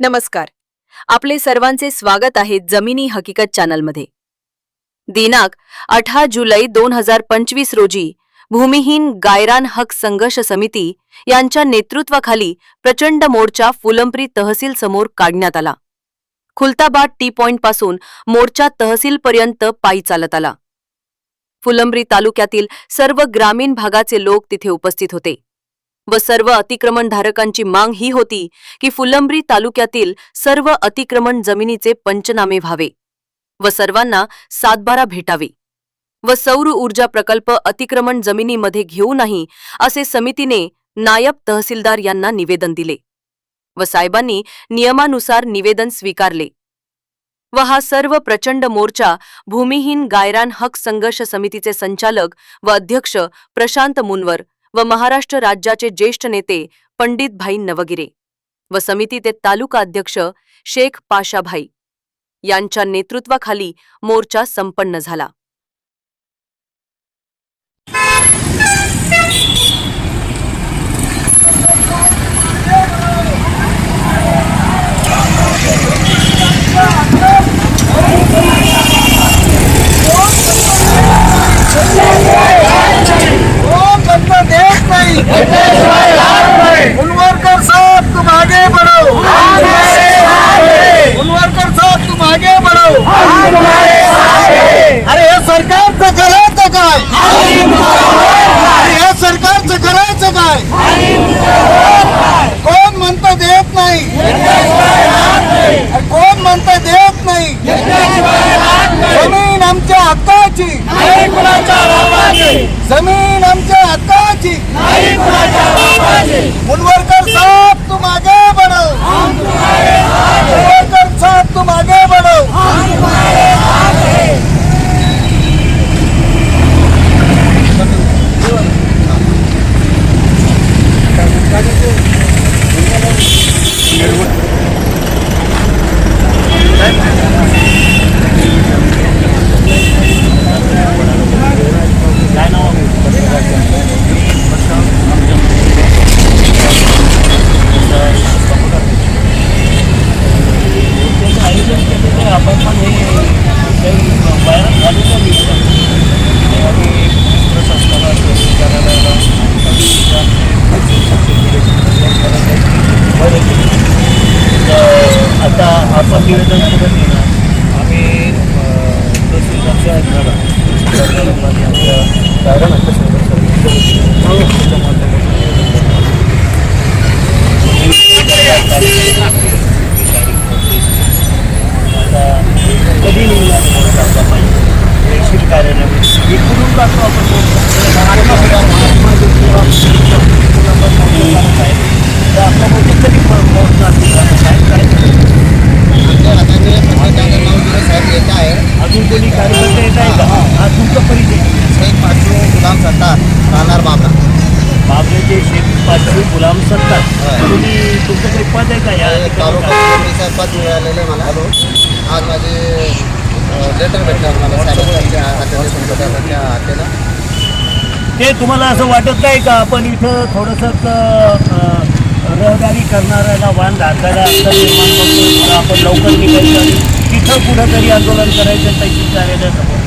नमस्कार. आपले सर्वांचे स्वागत आहे जमिनी हकीकत चॅनलमध्ये. दिनांक अठरा जुलै दोन हजार पंचवीस रोजी भूमिहीन गायरान हक संघर्ष समिती यांच्या नेतृत्वाखाली प्रचंड मोर्चा फुलंब्री तहसील समोर काढण्यात आला. खुलताबाद टी पॉइंटपासून मोर्चा तहसीलपर्यंत पायी चालत आला. फुलंब्री तालुक्यातील सर्व ग्रामीण भागाचे लोक तिथे उपस्थित होते. व सर्व अतिक्रमणधारकांची मांग ही होती की फुलंब्री तालुक्यातील सर्व अतिक्रमण जमिनीचे पंचनामे व्हावे व सर्वांना सातबारा भेटावे व सौर ऊर्जा प्रकल्प अतिक्रमण जमिनीमध्ये घेऊ नाही असे समितीने नायब तहसीलदार यांना निवेदन दिले व साहेबांनी नियमानुसार निवेदन स्वीकारले व हा सर्व प्रचंड मोर्चा भूमिहीन गायरान हक संघर्ष समितीचे संचालक व अध्यक्ष प्रशांत मुनवर व महाराष्ट्र राज्याचे ज्येष्ठ नेते पंडितभाई नवगिरे व समितीचे तालुका अध्यक्ष शेख पाशाभाई यांच्या नेतृत्वाखाली मोर्चा संपन्न झाला. काय अरे हे सरकारचं करायचं काय? कोण म्हणत देत नाही? कोण म्हणत देत नाही? जमीन आमच्या हक्काची. जमीन आमच्या हक्काची. मुनवरकर साहेब तू मागे बढ़ो मुनवरकर साहब तुम आगे बढ़ो आपण पण हे काही व्हायरल झालेलं नाही आणि आम्ही प्रशासनाला कार्यालयाला तर आता आपण निवेदन करत नाही ना आम्ही तहसीलदारच्या घराला तहसीलदारांना आमच्या गायरान हक्क संघर्ष समितीच्या आता कधी निघणार तहसील कार्यालय हे करून टाकतो आपण तर आपला मोठे कधी पोहोचणार काय काय अजून कोणी कार्यकर्ते येत आहे का हा तुमचा परिचय गुलाम सत्तार राहणार बाबा बाबरेचे शेख पाचवी गुलाम सत्तार होय. तुम्ही तुमच्याकडे पद आहे का या तालुका पद मिळालेलं आहे मला. आज माझे लेटर भेटलं मला. साहेबांच्या हातेला ते तुम्हाला असं वाटत नाही का? आपण इथं थोडंसं रहदारी करणाऱ्याला वाहन निर्माण करतो थोडं आपण लवकर निघायचं तिथं कुठंतरी आंदोलन करायचं तहसील कार्यालयासमोर.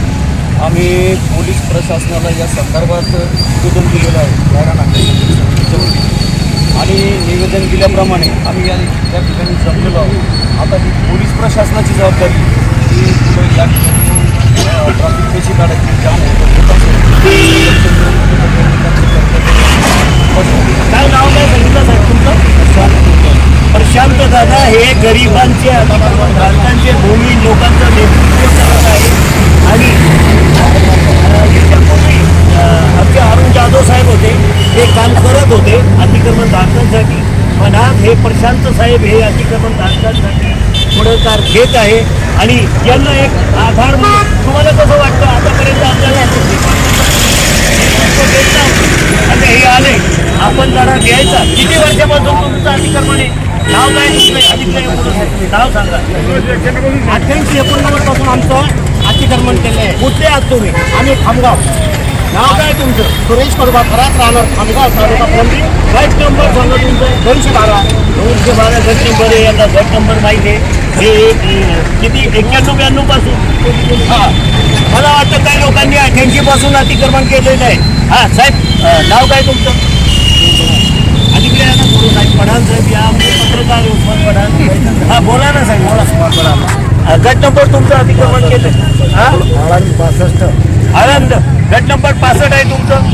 आम्ही पोलीस प्रशासनाला या संदर्भात निवेदन दिलेलं आहे. समितीच्या वतीने. आणि निवेदन दिल्याप्रमाणे आम्ही या या ठिकाणी जमलेलो आहोत. आता ही पोलीस प्रशासनाची जबाबदारी की पुढे या ठिकाणी ट्रॅफिक कशी काढायची जाम होतं काय नाव काय सांगितलं साहेब तुमचं? प्रशांत दादा हे गरिबांचे भारतांचे भूमी लोकांचं नेतृत्व करत आहे. आणि आमचे अरुण जाधव साहेब होते ते काम करत होते अतिक्रमण धारकांसाठी पण आज हे प्रशांत साहेब हे अतिक्रमण धारकांसाठी पुढाकार घेत आहे. आणि यांना एक आधार म्हणून तुम्हाला कसं वाटतं? आतापर्यंत आपल्याला आता हे आले. आपण जरा घ्यायचा. किती वर्षापासून तुमचं अतिक्रमण आहे? नाव काय नाव सांगा. अठ्ठ्याऐंशी एकोणनव्वदपासून आमचं अतिक्रमण केलं आहे कुठले आहात तुम्ही? आम्ही खामगाव. नाव काय तुमचं? सुरेश कडबा खरात राहणार खामगाव तालुका पोंडी गट नंबर सांगा तुमचं. दोनशे बारा. दोनशे बारा गट नंबर आहे. यांना गट नंबर माहिती आहे. हे अं, किती? एक्क्याण्णव ब्याण्णवपासून. हा. मला वाटतं काही लोकांनी अठ्ठ्याऐंशी पासून अतिक्रमण केलेलं आहे. हा साहेब नाव काय तुमचं? आणि साहेब पठाण साहेब या म्हणजे पत्रकार उस्मान पठाण. हा बोला ना साहेब बोला. उस्मान पठाण गट नंबर तुमचं अतिक्रमण केलं. हा? पासष्ट आनंद गट नंबर पासष्ट आहे तुमचं?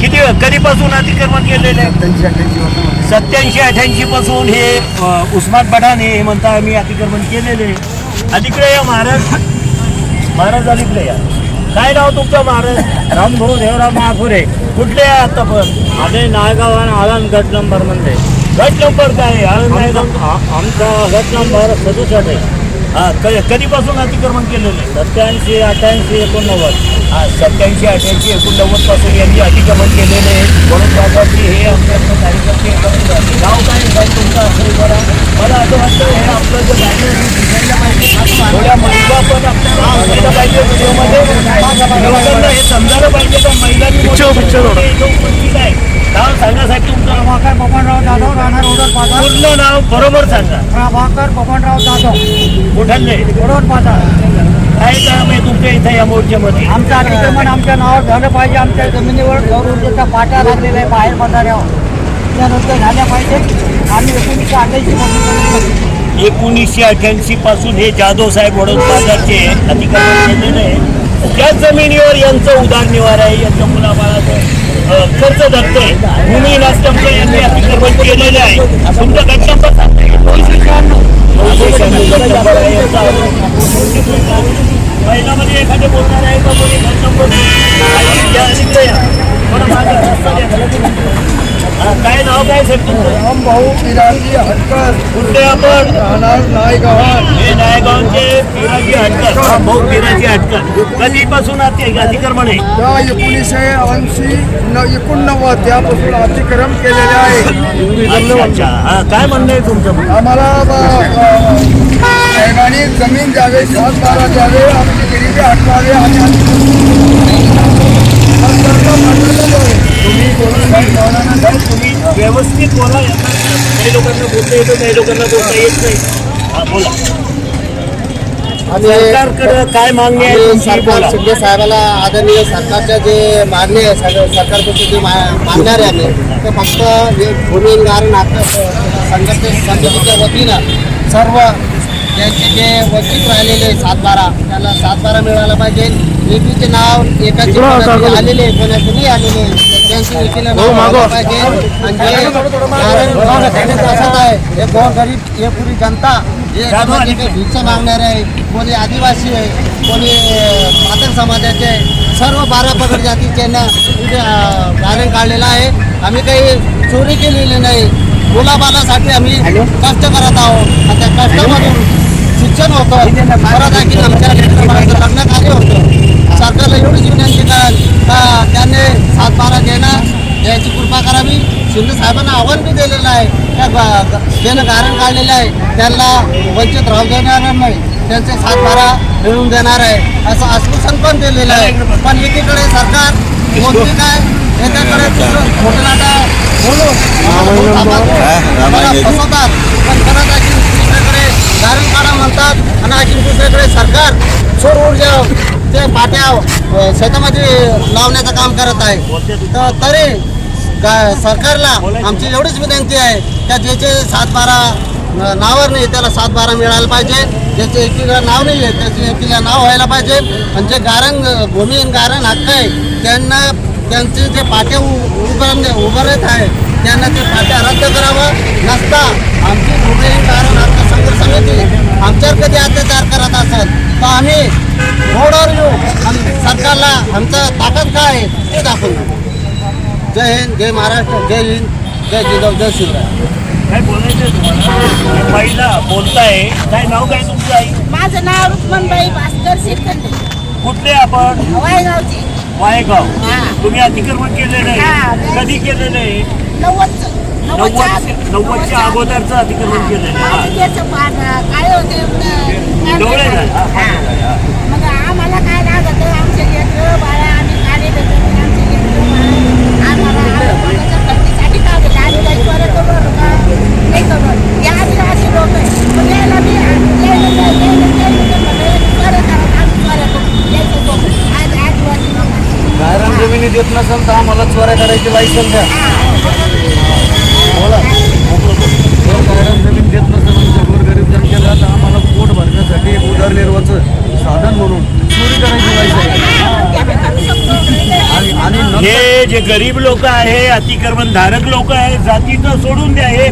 किती कधीपासून अतिक्रमण केलेलं आहे? सत्याऐंशी अठ्याऐंशी पासून हे उस्मान पठाण हे म्हणता आम्ही अतिक्रमण केलेले आहे. या महाराज महाराज अलीकडे या. काय नाव तुमचं महाराज? रामभाऊ देवराव महापुरे. कुठले आहे आता पण? आम्ही नायगाव आणि आनंद गट नंबरमध्ये गट नंबर काय आहे? आनंद नायगाव. आमचा गट नंबर सदुसष्ट आहे. हा क- कधीपासून अतिक्रमण केलेलं आहे? सत्याऐंशी अठ्ठ्याऐंशी एकोणनव्वद. हा सत्याऐंशी अठ्याऐंशी एकोणनव्वदपासून यांनी अतिक्रमण केलेले आहे. म्हणून बाबाजी हे आमच्याकडे कार्यकर्ते. नाव काय साहेब तुमचं असेल बरं. मला असं वाटतं हे आपलं जे बॅनर आहे, दिसायला पाहिजे. थोड्या महिला पण आपल्याला पाहिजे व्हिडिओमध्ये लोकांना हे समजायला पाहिजे का महिलांनी नाव सांगा साहेब तुमचं. प्रभाकर बबनराव जाधव राहणार ओढत पाचा पूर्ण नाव बरोबर सांगा. प्रभाकर बबनराव जाधव. कुठले? ओढत पाचा काय काम आहे तुमच्या इथं या मोर्चामध्ये? आमचं अतिक्रमण आमच्या नावावर झालं पाहिजे. आमच्या जमिनीवर सौर ऊर्जेचा पाट्या लागलेला आहे बाहेर बंधाऱ्यावर त्यानंतर झाल्या पाहिजे. आम्ही एकोणीसशे अठ्ठ्याऐंशी पासून एकोणीसशे अठ्याऐंशी पासून हे जाधव साहेब वडोदराचे अतिक्रमण केलेलं आहे. याच जमिनीवर यांचं उदारनिवार आहे यांच्या मुलाबाळाचं खर्च धरतोय. भूमी नास्टमचं यांनी अतिक्रमण केलेलं आहे. तुमच्या गट महिलामध्ये एखादे बोलणार आहे का कोणी गट नंबर आणि या इकडे या. थोडं मागे रस्ता द्या. हा, काय नाव काय साहेब तुमचं भाऊ पिराजी हटकर. कुठले आपण? राहणार नायगावात. हे नायगावचे पिराजी हटकर. हा भाऊ पिराजी हटकर. कधीपासून अति- अतिक्रमण आहे? त्या एकोणीसशे ऐंशी एकोणनव्वद त्यापासून अतिक्रम केलेले आहे. काय म्हणणं आहे तुमचं? आम्हाला साहेबांनी जमीन द्यावे सात बारा द्यावे आमची गरिबी हटवावे आणि तुम्ही व्यवस्थित बोला यांना काही लोकांना बोलता येतं काही लोकांना बोलता येत नाही. हा बोला. सरकारकडे काय मागणी आहे आम्ही तुमची? सरकार बोला. शिंदे साहेबाला आदरणीय सरकारच्या जे मागणी आहे सगळं सरकारपासून जे मा- मागणार आहे आम्ही ते फक्त हे भूमी गारण हक्क संघटने समितीच्या वतीनं सर्व त्यांचे जे वंचित राहिलेले सात बारा त्याला सात बारा मिळायला पाहिजे. लेखीचे नाव एकाचे आलेले कोणाचे नाही आलेले त्यांचे लेखीला नाव व्हायला पाहिजे. आणि जे त्यांचं असंच आहे हे गोरगरीब हे पुरी जनता हे भिक्षा मागणारे आहे. कोणी आदिवासी आहे कोणी पातळ समाजाचे आहे. सर्व बारा पगड जातीचे ना गारण काढलेलं आहे. आम्ही काही चोरी केलेली नाही. मुलाबालासाठी आम्ही कष्ट करत आहोत. आणि त्या कष्टामधून शिक्षण होतं. परत आणखी आमच्या लग्न कार्य होतं. सरकारला एवढीच विनंती का? त्याने सात बारा देणं याची कृपा करावी? शिंदे साहेबांना आव्हान बी दिलेलं आहे. त्या ज्यानं गारण काढलेलं आहे. त्यांना वंचित राहू देणार नाही. त्यांचे सात बारा मिळवून देणार आहे. असं आश्वासन पण दिलेलं आहे. पण एकीकडे सरकार मोदी काय? याच्याकडे दुसरं मोठं नाटा बोलून. फसवतात. पण परत कारण काढा म्हणतात आणि आणखी दुसरीकडे सरकार सौर ऊर्जा ते पाट्या शेतामध्ये लावण्याचं काम करत आहे. तर तरी का सरकारला आमची एवढीच विनंती आहे त्या ज्याचे सात बारा नावावर नाही त्याला सात बारा मिळायला पाहिजे. ज्याचे एकीला नाव नाही आहे त्याचे एकीला नाव व्हायला पाहिजे. आणि जे गारण भूमिहीन गारण हक्क आहे त्यांना त्यांचे जे पाट्या उ- उभारणे उभारत आहे त्यांना ते पाट्या रद्द करावं. नसता आमची भूमिहीन गारण संघर्ष समिती आमच्यावर कधी अत्याचार करत असेल तर आम्ही रोडवर येऊ आणि सरकारला आमचं ताकद काय आहे ते दाखवून. जय हिंद जय महाराष्ट्र जय हिंद जय जिजाऊ जय शिवराय. काय बोलायचं महिला बोलताय. काय नाव काय तुमचं आई? माझं नाव रुक्मणबाई भास्कर शेखंडे कुठले आपण? हवाईगावची वायगाव. हा. तुम्ही अतिक्रमण केलेलं हा. आहे कधी केलेलं आहे नव्वदचं. नव्वदच्या आधी. नव्वद नव्वदच्या अगोदरचं अतिक्रमण केलं काय होते डोळे मग आम्हाला काय लागत आमचे लेकरं बाळा आम्ही काढे लेकरं आम्हाला पतीसाठी काय होते आम्ही काही मी देत नसेल तर आम्हाला चोऱ्या करायची लायसन द्या जे गरीब लोक आहे अतिक्रमणधारक लोक आहे जातीचं सोडून द्या हे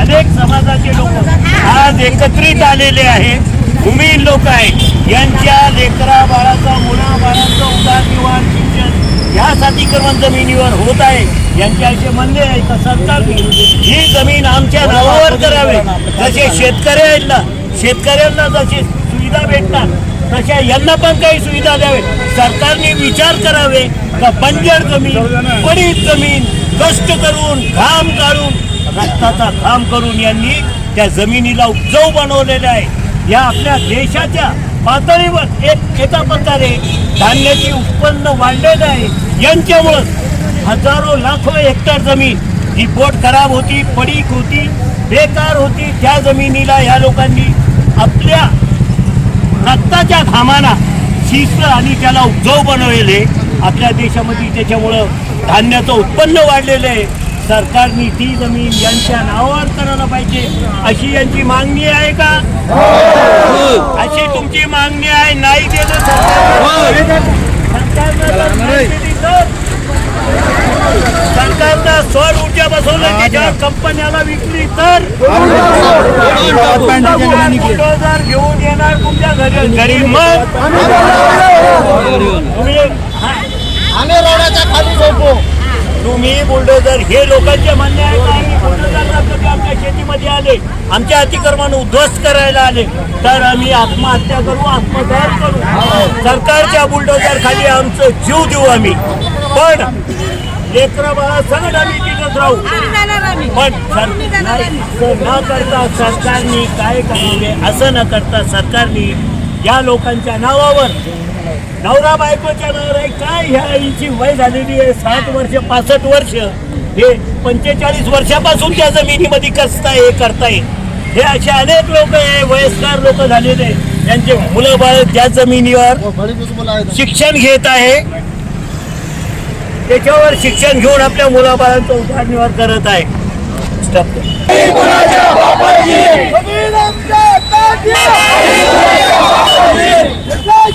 अनेक समाजाचे लोक आज एकत्रित आलेले आहे. भूमिहीन लोक आहे यांच्या लेकरा बाळाचा मुला बाळाचं उदरनिर्वाह शिक्षण ह्या अतिक्रमण जमिनीवर होत आहे. यांच्या असे म्हणणे आहे का सरकार ही जमीन आमच्या नावावर करावे. जसे शेतकरी आहेत ना शेतकऱ्यांना जशी सुविधा भेटतात तशा यांना पण काही सुविधा द्यावे. सरकारने विचार करावे. का बंजर जमीन पडीत जमीन कष्ट करून घाम काढून रक्ताचा घाम करून यांनी त्या जमिनीला उपजाऊ बनवलेले आहे. या आपल्या देशाच्या पातळीवर एक एका प्रकारे धान्याचे उत्पन्न वाढलेलं आहे. यांच्यामुळं हजारो लाखो हेक्टर जमीन ही बोट खराब होती पडीक होती बेकार होती. त्या जमिनीला या लोकांनी आपल्या रक्ताच्या घामाना शिस्त आणि त्याला उपजाऊ बनवलेले आपल्या देशामध्ये त्याच्यामुळं धान्याचं उत्पन्न वाढलेलं आहे सरकारने ती जमीन यांच्या नावावर करायला पाहिजे अशी यांची मागणी आहे का? अशी तुमची मागणी आहे नाही दिलं सरकार सरकारनं सौर ऊर्जा बसवलं त्याच्यावर कंपन्याला विकली तर? बुलडोझर घेऊन येणार तुमच्या घरी. घरी मग. आम्ही रोडाच्या खाली झोपू. तुम्ही बुलडोझर हे लोकांचे म्हणणे आहे का? आम्ही आमच्या शेतीमध्ये आले. आमच्या अतिक्रमण उद्ध्वस्त करायला आले. तर आम्ही आत्महत्या करू आत्मदहन करू. सरकारच्या बुलडोझर खाली आमचं जीव देऊ आम्ही. पण लेकरं बाळा सगळं आम्ही तिथंच राहू. पण न करता सरकारने काय करावे असं न करता सरकारने या लोकांच्या नावावर नवरा बायकोच्या नावावर आहे. काय ह्या हिची वय झालेली आहे? साठ वर्ष पासष्ट वर्ष. हे पंचेचाळीस वर्षापासून त्या जमिनीमध्ये कसताय हे करताय. हे असे अनेक लोक आहे वयस्कर लोक झालेले त्यांचे मुलं बाळ त्या जमिनीवर आहे शिक्षण घेत आहे. त्याच्यावर शिक्षण घेऊन आपल्या मुलाबाळांचा उदरनिर्वाह करत आहे. काम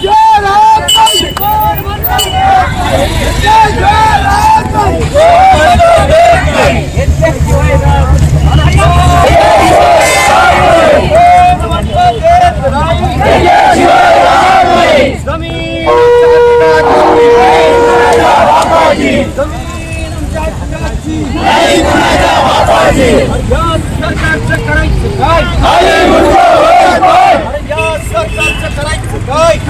होतं